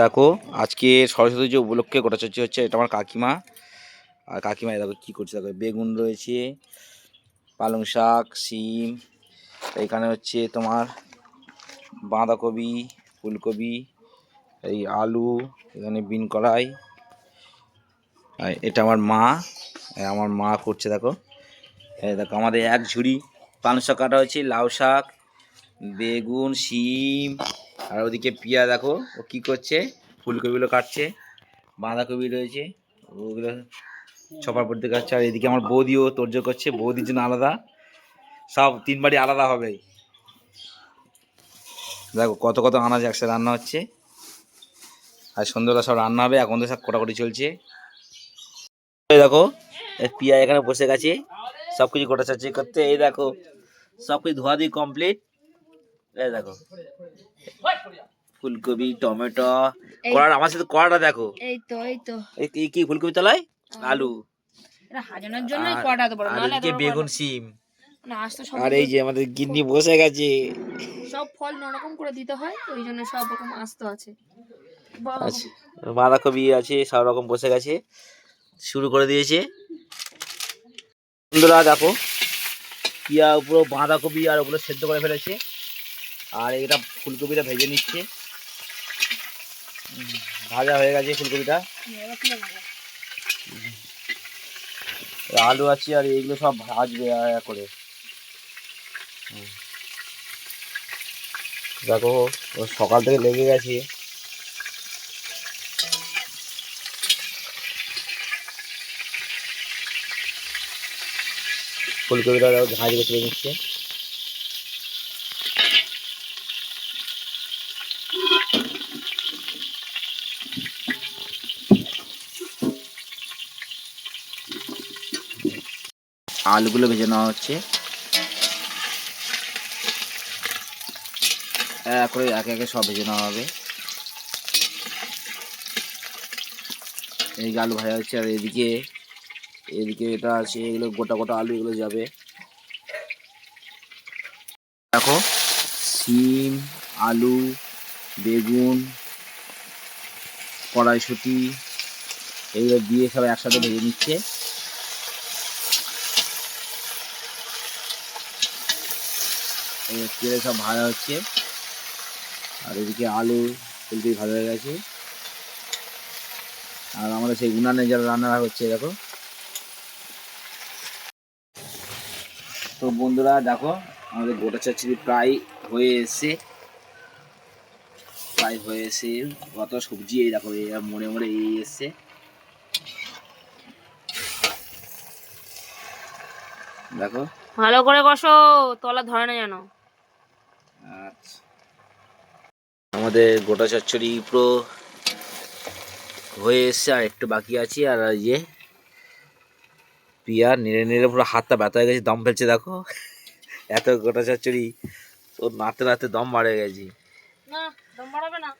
দেখো, আজকে সরস্বতী যে উপলক্ষে গোটা চর্চি হচ্ছে এটা আমার কাকিমা। আর কাকিমা দেখো কী করছে, দেখো, বেগুন রয়েছে, পালং শাক, শিম এখানে হচ্ছে তোমার বাঁধাকপি, ফুলকপি, এই আলু, এখানে বিন কড়াই। এটা আমার মা আমার মা করছে, দেখো। দেখো, আমাদের এক ঝুড়ি পালং শাক কাটা হয়েছে, লাউ শাক, বেগুন, শিম আর ওদিকে পিয়া দেখো, ও কি করছে? ফুলকপিগুলো কাটছে, বাঁধাকপি রয়েছে, ওগুলো ছপার পড়তে কাটছে আর এদিকে আমার বৌদিও তোরজোর করছে, বৌদির জন্য আলাদা। সব তিন বাড়ি আলাদা হবে। দেখো কত কত আনাজ একসাথে রান্না হচ্ছে। আর সন্ধ্যাবেলা সব রান্না হবে, এখন তো সব কোটাকুটি চলছে। দেখো পিয়া এখানে বসে গেছে সব কিছু গোটা চাচি করতে। এই দেখো সব কিছু ধোয়া দিয়ে কমপ্লিট এই দেখো। ফুলকপি টমেটো। এই- কড়া আমার সাথে কড়াটা দেখো। এই তো এই তো। এই কি- ফুলকপি তলায়? আলু। এটা হাজানোর জন্য কটা এত বড় এদিকে বড় বেগুন সিম তো আর এই যে আমাদের গিন্নি বসে গেছে। সব ফল নরকম করে দিতে হয় ওই জন্য সব রকম আস্ত আছে। আচ্ছা বাঁধাকপি আছে সব রকম বসে গেছে। শুরু করে দিয়েছে। বন্ধুরা দেখো। পিয়া উপরে বাঁধাকপি আর ওগুলো সেদ্ধ করে ফেলেছে। আর এটা ফুলকপিটা ভেজে নিচ্ছে। ভাজা হয়ে গেছে ফুলকপিটা? আলু আছে আর এইগুলো সব ভাজবে করে। দেখো, ও সকাল থেকে লেগে গেছে। ফুলকপিটা দেখো ভাজ করতে নিচ্ছে। আলুগুলো ভেজে নেওয়া হচ্ছে। করে একে একে সব ভেজে নেওয়া হবে। এই আলু ভাজা হচ্ছে, আর এদিকে এদিকে এটা আছে, এগুলো গোটা গোটা আলু, এগুলো যাবে। দেখো সিম আলু, বেগুন, কড়াইশুটি, এগুলো দিয়ে সব একসাথে ভেজে নিচ্ছে। এই তেলে সব ভাজা হচ্ছে। আর এদিকে আলু, ফুলকপি ভাজা হয়ে গেছে। আর আমাদের সেই উনানে যারা রান্না হচ্ছে দেখো। তো বন্ধুরা, দেখো, আমাদের গোটা চাচ্ছি প্রায় হয়ে এসছে। প্রায় হয়ে এসে কত সবজি, এই দেখো, এই মনে মনে এই এসছে। দেখো। ভালো করে কষো, তলা ধরে না যেন। আচ্ছা। আমাদের গোটা চচ্চড়ি পুরো হয়ে এসছে, আর একটু বাকি আছে, আর ইয়ে পিয়া নেড়ে নেড়ে পুরো হাতটা ব্যথা হয়ে গেছে, দম ফেলছে, দেখো। এত গোটা চচ্চড়ি, তো নাতে নাতে দম বাড়ে গেছে। না, দম বাড়াবে না।